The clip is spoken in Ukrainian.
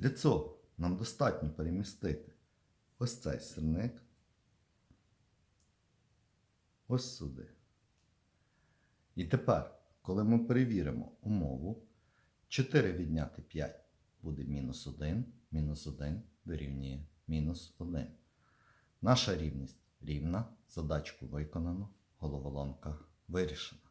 Для цього нам достатньо перемістити ось цей сирник ось сюди. І тепер, коли ми перевіримо умову, 4 відняти 5 буде мінус 1, мінус 1 дорівнює мінус 1. Наша рівність рівна, задачку виконано, головоломка вирішена.